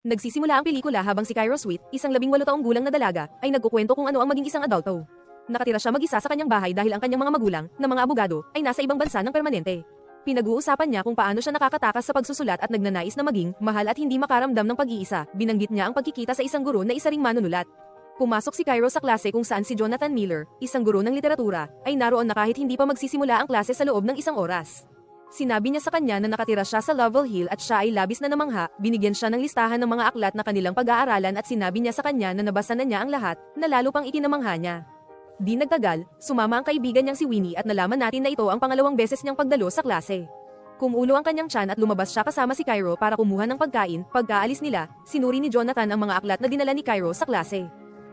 Nagsisimula ang pelikula habang si Cairo Sweet, isang labing walo taong gulang na dalaga, ay nagkukwento kung ano ang maging isang adulto. Nakatira siya mag-isa sa kanyang bahay dahil ang kanyang mga magulang, na mga abogado, ay nasa ibang bansa ng permanente. Pinag-uusapan niya kung paano siya nakakatakas sa pagsusulat at nagnanais na maging mahal at hindi makaramdam ng pag-iisa. Binanggit niya ang pagkikita sa isang guro na isa ring manunulat. Pumasok si Cairo sa klase kung saan si Jonathan Miller, isang guro ng literatura, ay naroon na kahit hindi pa magsisimula ang klase sa loob ng isang oras. Sinabi niya sa kanya na nakatira siya sa Lovell Hill at siya ay labis na namangha, binigyan siya ng listahan ng mga aklat na kanilang pag-aaralan at sinabi niya sa kanya na nabasa na niya ang lahat, na lalo pang ikinamangha niya. Di nagtagal, sumama ang kaibigan niyang si Winnie at nalaman natin na ito ang pangalawang beses niyang pagdalo sa klase. Kumulo ang kanyang tiyan at lumabas siya kasama si Cairo para kumuha ng pagkain, pagkaalis nila, sinuri ni Jonathan ang mga aklat na dinala ni Cairo sa klase.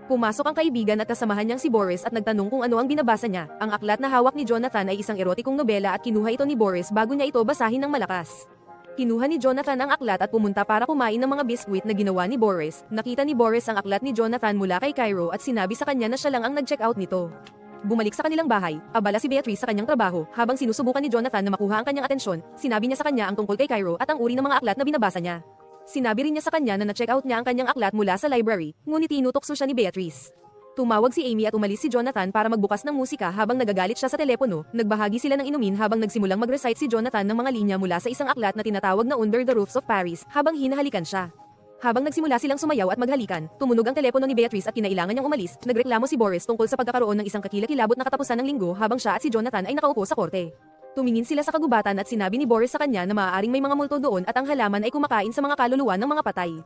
Pumasok ang kaibigan at kasamahan niyang si Boris at nagtanong kung ano ang binabasa niya. Ang aklat na hawak ni Jonathan ay isang erotikong nobela at kinuha ito ni Boris bago niya ito basahin ng malakas. Kinuha ni Jonathan ang aklat at pumunta para kumain ng mga biskwit na ginawa ni Boris. Nakita ni Boris ang aklat ni Jonathan mula kay Cairo at sinabi sa kanya na siya lang ang nag-check out nito. Bumalik sa kanilang bahay, abala si Beatrice sa kanyang trabaho, habang sinusubukan ni Jonathan na makuha ang kanyang atensyon, sinabi niya sa kanya ang tungkol kay Cairo at ang uri ng mga aklat na binabasa niya. Sinabi rin niya sa kanya na na-check out niya ang kanyang aklat mula sa library, ngunit tinutokso siya ni Beatrice. Tumawag si Amy at umalis si Jonathan para magbukas ng musika habang nagagalit siya sa telepono. Nagbahagi sila ng inumin habang nagsimulang mag-recite si Jonathan ng mga linya mula sa isang aklat na tinatawag na Under the Roofs of Paris habang hinahalikan siya. Habang nagsimula silang sumayaw at maghalikan, tumunog ang telepono ni Beatrice at kinailangan niyang umalis. Nagreklamo si Boris tungkol sa pagkakaroon ng isang kakilakilabot na katapusan ng linggo habang siya at si Jonathan ay nakaupo sa korte. Tumingin sila sa kagubatan at sinabi ni Boris sa kanya na maaaring may mga multo doon at ang halaman ay kumakain sa mga kaluluwa ng mga patay.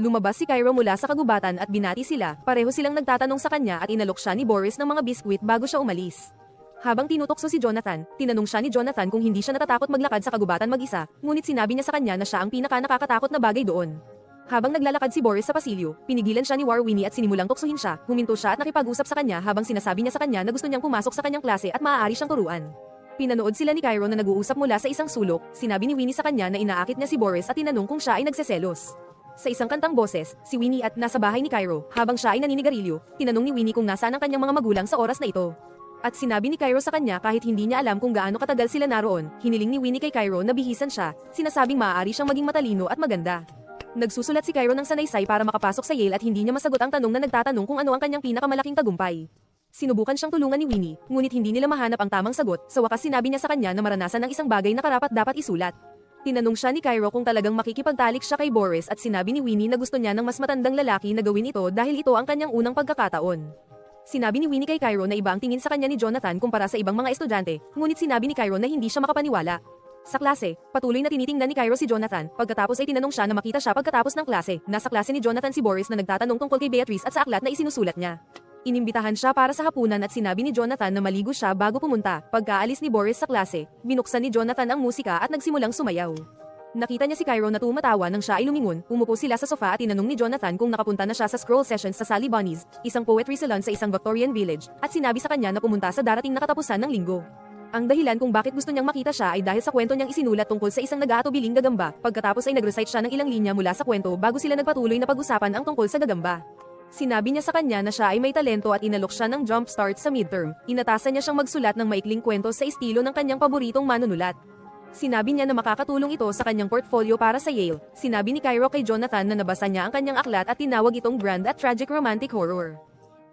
Lumabas si Cairo mula sa kagubatan at binati sila, pareho silang nagtatanong sa kanya at inalok siya ni Boris ng mga biskwit bago siya umalis. Habang tinutokso si Jonathan, tinanong siya ni Jonathan kung hindi siya natatakot maglakad sa kagubatan mag-isa, ngunit sinabi niya sa kanya na siya ang pinaka nakakatakot na bagay doon. Habang naglalakad si Boris sa pasilyo, pinigilan siya ni Warwini at sinimulang tuksohin siya, huminto siya at nakipag-usap sa kanya habang sinasabi niya sa kanya na gusto niyang pumasok sa kanyang klase at maaari siyang turuan. Pinanood sila ni Cairo na nag-uusap mula sa isang sulok, sinabi ni Winnie sa kanya na inaakit niya si Boris at tinanong kung siya ay nagseselos. Sa isang kantang boses, si Winnie at nasa bahay ni Cairo, habang siya ay naninigarilyo, tinanong ni Winnie kung nasaan ang kanyang mga magulang sa oras na ito. At sinabi ni Cairo sa kanya kahit hindi niya alam kung gaano katagal sila naroon, hiniling ni Winnie kay Cairo na bihisan siya, sinasabing maaari siyang maging matalino at maganda. Nagsusulat si Cairo ng sanaysay para makapasok sa Yale at hindi niya masagot ang tanong na nagtatanong kung ano ang kanyang pinakamalaking tagumpay. Sinubukan siyang tulungan ni Winnie, ngunit hindi nila mahanap ang tamang sagot, sa wakas sinabi niya sa kanya na maranasan ng isang bagay na karapat dapat isulat. Tinanong siya ni Cairo kung talagang makikipagtalik siya kay Boris at sinabi ni Winnie na gusto niya ng mas matandang lalaki na gawin ito dahil ito ang kanyang unang pagkakataon. Sinabi ni Winnie kay Cairo na iba ang tingin sa kanya ni Jonathan kumpara sa ibang mga estudyante, ngunit sinabi ni Cairo na hindi siya makapaniwala. Sa klase, patuloy na tinitingnan ni Cairo si Jonathan, pagkatapos ay tinanong siya na makita siya pagkatapos ng klase. Nasa klase ni Jonathan si Boris na nagtatanong tungkol kay Beatrice at sa aklat na isinusulat niya. Inimbitahan siya para sa hapunan at sinabi ni Jonathan na maligo siya bago pumunta. Pagkaalis ni Boris sa klase, binuksan ni Jonathan ang musika at nagsimulang sumayaw. Nakita niya si Cairo na tumatawa nang siya ay lumingon, umupo sila sa sofa at tinanong ni Jonathan kung nakapunta na siya sa scroll sessions sa Sally Bunnies, isang poetry salon sa isang Victorian village, at sinabi sa kanya na pumunta sa darating na katapusan ng linggo. Ang dahilan kung bakit gusto niyang makita siya ay dahil sa kwento niyang isinulat tungkol sa isang nag-aatubiling gagamba, pagkatapos ay nag-recite siya ng ilang linya mula sa kwento bago sila nagpatuloy na pag-usapan ang tungkol sa gagamba. Sinabi niya sa kanya na siya ay may talento at inalok siya ng jump start sa midterm. Inatasan niya siyang magsulat ng maikling kwento sa estilo ng kanyang paboritong manunulat. Sinabi niya na makakatulong ito sa kanyang portfolio para sa Yale. Sinabi ni Cairo kay Jonathan na nabasa niya ang kanyang aklat at tinawag itong grand at tragic romantic horror.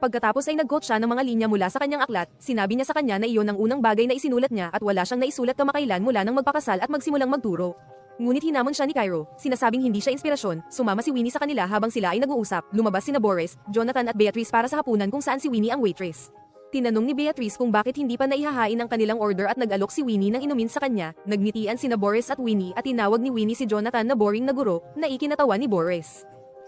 Pagkatapos ay nag-quote siya ng mga linya mula sa kanyang aklat, sinabi niya sa kanya na iyon ang unang bagay na isinulat niya at wala siyang naisulat kamakailan mula nang magpakasal at magsimulang magturo. Ngunit hinamon siya ni Cairo, sinasabing hindi siya inspirasyon, sumama si Winnie sa kanila habang sila ay nag-uusap, lumabas sina Boris, Jonathan at Beatrice para sa hapunan kung saan si Winnie ang waitress. Tinanong ni Beatrice kung bakit hindi pa naihahain ang kanilang order at nag-alok si Winnie ng inumin sa kanya, nagngitian sina Boris at Winnie at tinawag ni Winnie si Jonathan na boring na guro, na ikinatawa ni Boris.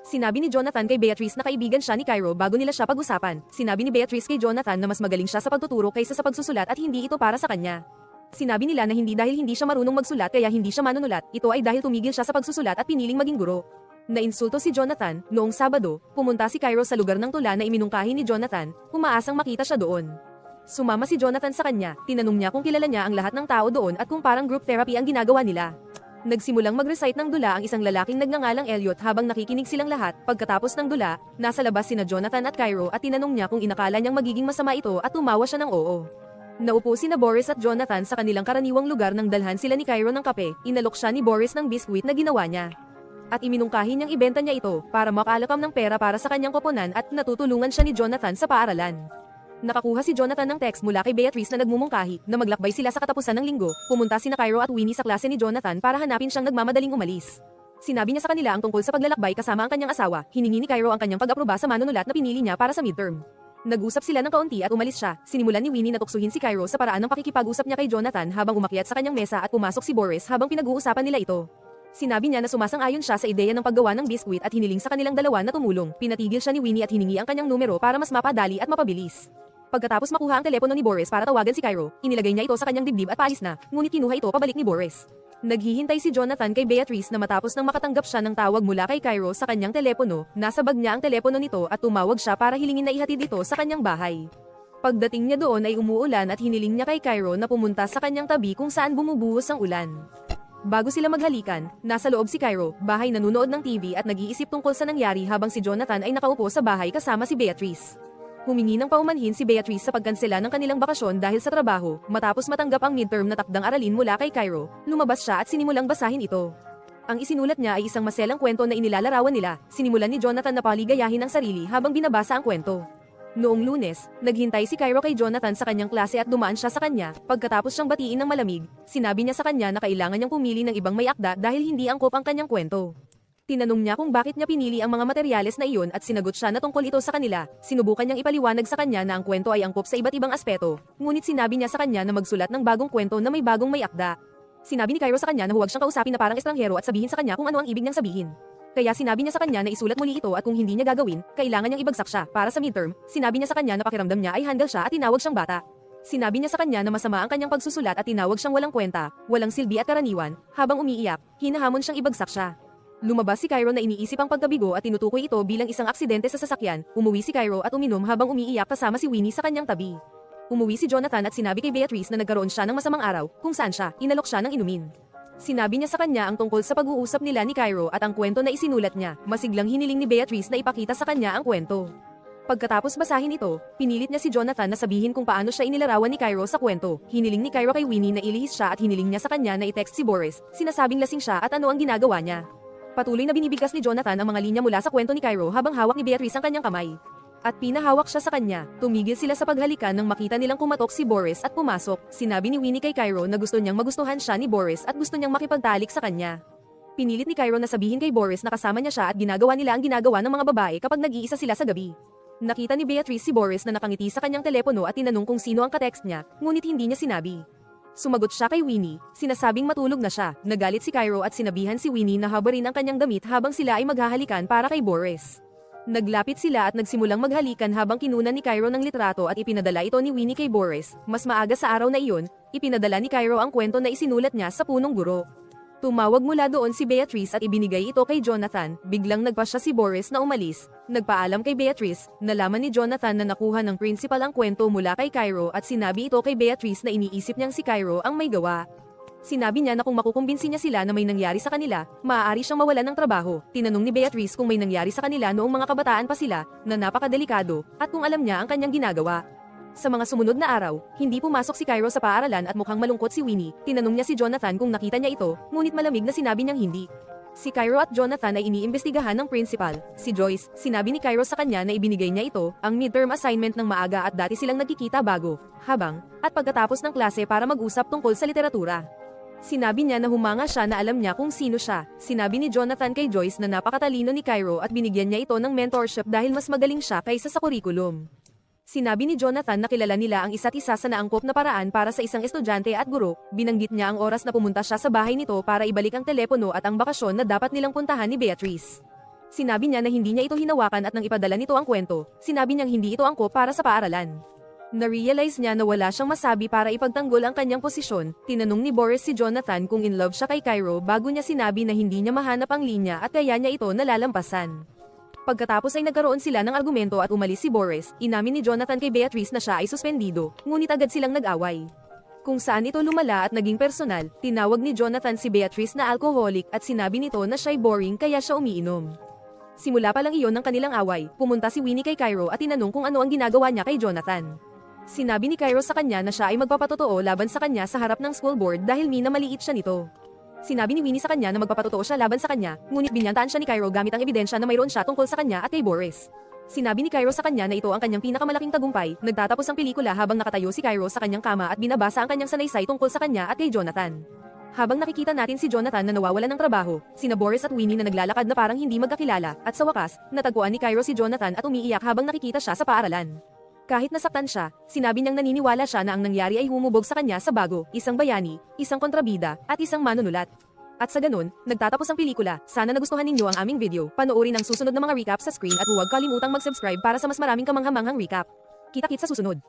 Sinabi ni Jonathan kay Beatrice na kaibigan siya ni Cairo bago nila siya pag-usapan. Sinabi ni Beatrice kay Jonathan na mas magaling siya sa pagtuturo kaysa sa pagsusulat at hindi ito para sa kanya. Sinabi nila na hindi dahil hindi siya marunong magsulat kaya hindi siya manunulat, ito ay dahil tumigil siya sa pagsusulat at piniling maging guro. Nainsulto si Jonathan, noong Sabado, pumunta si Cairo sa lugar ng tula na iminungkahi ni Jonathan, umaasang makita siya doon. Sumama si Jonathan sa kanya, tinanong niya kung kilala niya ang lahat ng tao doon at kung parang group therapy ang ginagawa nila. Nagsimulang mag-recite ng dula ang isang lalaking nagngangalang Elliot habang nakikinig silang lahat. Pagkatapos ng dula, nasa labas sina Jonathan at Cairo at tinanong niya kung inakala niyang magiging masama ito at tumawa siya ng oo. Naupo sina Boris at Jonathan sa kanilang karaniwang lugar nang dalhan sila ni Cairo ng kape, inalok siya ni Boris ng biskwit na ginawa niya. At iminungkahi niyang ibenta niya ito para makalakam ng pera para sa kanyang koponan at natutulungan siya ni Jonathan sa paaralan. Nakakuha si Jonathan ng text mula kay Beatrice na nagmumungkahi na maglakbay sila sa katapusan ng linggo, pumunta sina Cairo at Winnie sa klase ni Jonathan para hanapin siyang nagmamadaling umalis. Sinabi niya sa kanila ang tungkol sa paglalakbay kasama ang kanyang asawa, hiningi ni Cairo ang kanyang pag-aproba sa manunulat na pinili niya para sa midterm. Nag-usap sila ng kaunti at umalis siya. Sinimulan ni Winnie na tuksuhin si Cairo sa paraan ng pakikipag-usap niya kay Jonathan habang umakyat sa kanyang mesa at pumasok si Boris habang pinag-uusapan nila ito. Sinabi niya na sumasang-ayon siya sa ideya ng paggawa ng biskwit at hiniling sa kanilang dalawa na tumulong. Pinatigil siya ni Winnie at hiningi ang kanyang numero para mas mapadali at mapabilis. Pagkatapos makuha ang telepono ni Boris para tawagan si Cairo, inilagay niya ito sa kanyang dibdib at paalis na, ngunit kinuha ito pabalik ni Boris. Naghihintay si Jonathan kay Beatrice na matapos nang makatanggap siya ng tawag mula kay Cairo sa kanyang telepono, nasa bag niya ang telepono nito at tumawag siya para hilingin na ihatid ito sa kanyang bahay. Pagdating niya doon ay umuulan at hiniling niya kay Cairo na pumunta sa kanyang tabi kung saan bumubuhos ang ulan. Bago sila maghalikan, nasa loob si Cairo, bahay nanunood ng TV at nag-iisip tungkol sa nangyari habang si Jonathan ay nakaupo sa bahay kasama si Beatrice. Humingi ng paumanhin si Beatrice sa pagkansela ng kanilang bakasyon dahil sa trabaho, matapos matanggap ang midterm na takdang aralin mula kay Cairo, lumabas siya at sinimulang basahin ito. Ang isinulat niya ay isang maselang kwento na inilalarawan nila, sinimulan ni Jonathan na paligayahin ang sarili habang binabasa ang kwento. Noong lunes, naghintay si Cairo kay Jonathan sa kanyang klase at dumaan siya sa kanya, pagkatapos siyang batiin ng malamig, sinabi niya sa kanya na kailangan niyang pumili ng ibang may akda dahil hindi angkop ang kanyang kwento. Tinanong niya kung bakit niya pinili ang mga materyales na iyon at sinagot siya na tungkol ito sa kanila. Sinubukan niyang ipaliwanag sa kanya na ang kwento ay angkop sa iba't ibang aspeto, ngunit sinabi niya sa kanya na magsulat ng bagong kwento na may bagong may akda. Sinabi ni Cairo sa kanya na huwag siyang kausapin na parang estranghero at sabihin sa kanya kung ano ang ibig niyang sabihin. Kaya sinabi niya sa kanya na isulat muli ito at kung hindi niya gagawin, kailangan niyang ibagsak siya para sa midterm. Sinabi niya sa kanya na pakiramdam niya ay handle siya at tinawag siyang bata. Sinabi niya sa kanya na masama ang kanyang pagsusulat at tinawag siyang walang kwenta, walang silbi at karaniwan, habang umiiyak, hinahamon siyang ibagsak siya. Lumabas si Cairo na iniisip ang pagkabigo at tinutukoy ito bilang isang aksidente sa sasakyan. Umuwi si Cairo at uminom habang umiiyak kasama si Winnie sa kanyang tabi. Umuwi si Jonathan at sinabi kay Beatrice na nagkaroon siya ng masamang araw, kung saan siya, inalok siya ng inumin. Sinabi niya sa kanya ang tungkol sa pag-uusap nila ni Cairo at ang kwento na isinulat niya. Masiglang hiniling ni Beatrice na ipakita sa kanya ang kwento. Pagkatapos basahin ito, pinilit niya si Jonathan na sabihin kung paano siya inilarawan ni Cairo sa kwento. Hiniling ni Cairo kay Winnie na ilihis siya at hiniling niya sa kanya na i-text si Boris, sinasabing lasing siya at ano ang ginagawa niya. Patuloy na binibigkas ni Jonathan ang mga linya mula sa kwento ni Cairo habang hawak ni Beatrice ang kanyang kamay. At pinahawak siya sa kanya, tumigil sila sa paghalikan nang makita nilang kumatok si Boris at pumasok. Sinabi ni Winnie kay Cairo na gusto niyang magustuhan siya ni Boris at gusto niyang makipagtalik sa kanya. Pinilit ni Cairo na sabihin kay Boris na kasama niya siya at ginagawa nila ang ginagawa ng mga babae kapag nag-iisa sila sa gabi. Nakita ni Beatrice si Boris na nakangiti sa kanyang telepono at tinanong kung sino ang katext niya, ngunit hindi niya sinabi. Sumagot siya kay Winnie, sinasabing matulog na siya. Nagalit si Cairo at sinabihan si Winnie na habarin ang kanyang damit habang sila ay maghahalikan para kay Boris. Naglapit sila at nagsimulang maghalikan habang kinunan ni Cairo ng litrato at ipinadala ito ni Winnie kay Boris. Mas maaga sa araw na iyon, ipinadala ni Cairo ang kwento na isinulat niya sa punong guro. Tumawag mula doon si Beatrice at ibinigay ito kay Jonathan. Biglang nagpasya si Boris na umalis. Nagpaalam kay Beatrice, nalaman ni Jonathan na nakuha ng principal ang kwento mula kay Cairo at sinabi ito kay Beatrice na iniisip niyang si Cairo ang may gawa. Sinabi niya na kung makukumbinsi niya sila na may nangyari sa kanila, maaari siyang mawalan ng trabaho. Tinanong ni Beatrice kung may nangyari sa kanila noong mga kabataan pa sila, na napakadelikado, at kung alam niya ang kanyang ginagawa. Sa mga sumunod na araw, hindi pumasok si Cairo sa paaralan at mukhang malungkot si Winnie. Tinanong niya si Jonathan kung nakita niya ito, ngunit malamig na sinabi niyang hindi. Si Cairo at Jonathan ay iniimbestigahan ng principal. Si Joyce, sinabi ni Cairo sa kanya na ibinigay niya ito, ang midterm assignment ng maaga at dati silang nagkikita bago, habang, at pagkatapos ng klase para mag-usap tungkol sa literatura. Sinabi niya na humanga siya na alam niya kung sino siya. Sinabi ni Jonathan kay Joyce na napakatalino ni Cairo at binigyan niya ito ng mentorship dahil mas magaling siya kaysa sa kurikulum. Sinabi ni Jonathan na kilala nila ang isa't isa sa naangkop na paraan para sa isang estudyante at guro, binanggit niya ang oras na pumunta siya sa bahay nito para ibalik ang telepono at ang bakasyon na dapat nilang puntahan ni Beatrice. Sinabi niya na hindi niya ito hinawakan at nang ipadala nito ang kwento, sinabi niyang hindi ito angkop para sa paaralan. Na-realize niya na wala siyang masabi para ipagtanggol ang kanyang posisyon, tinanong ni Boris si Jonathan kung in love siya kay Cairo bago niya sinabi na hindi niya mahanap ang linya at kaya niya ito nalalampasan. Pagkatapos ay nagkaroon sila ng argumento at umalis si Boris, inamin ni Jonathan kay Beatrice na siya ay suspendido, ngunit agad silang nag-away. Kung saan ito lumala at naging personal, tinawag ni Jonathan si Beatrice na alcoholic at sinabi nito na siya'y boring kaya siya umiinom. Simula pa lang iyon ng kanilang away, pumunta si Winnie kay Cairo at tinanong kung ano ang ginagawa niya kay Jonathan. Sinabi ni Cairo sa kanya na siya ay magpapatotoo laban sa kanya sa harap ng school board dahil minamaliit siya nito. Sinabi ni Winnie sa kanya na magpapatotoo siya laban sa kanya, ngunit binyantaan siya ni Cairo gamit ang ebidensya na mayroon siya tungkol sa kanya at kay Boris. Sinabi ni Cairo sa kanya na ito ang kanyang pinakamalaking tagumpay, nagtatapos ang pelikula habang nakatayo si Cairo sa kanyang kama at binabasa ang kanyang sanaysay tungkol sa kanya at kay Jonathan. Habang nakikita natin si Jonathan na nawawalan ng trabaho, sina Boris at Winnie na naglalakad na parang hindi magkakilala, at sa wakas, natagpuan ni Cairo si Jonathan at umiiyak habang nakikita siya sa paaralan. Kahit nasaktan siya, sinabi niyang naniniwala siya na ang nangyari ay humubog sa kanya sa bago, isang bayani, isang kontrabida, at isang manunulat. At sa ganun, nagtatapos ang pelikula. Sana nagustuhan ninyo ang aming video. Panoorin ang susunod na mga recap sa screen at huwag kalimutang mag-subscribe para sa mas maraming kamanghamanghang recap. Kita-kit sa susunod.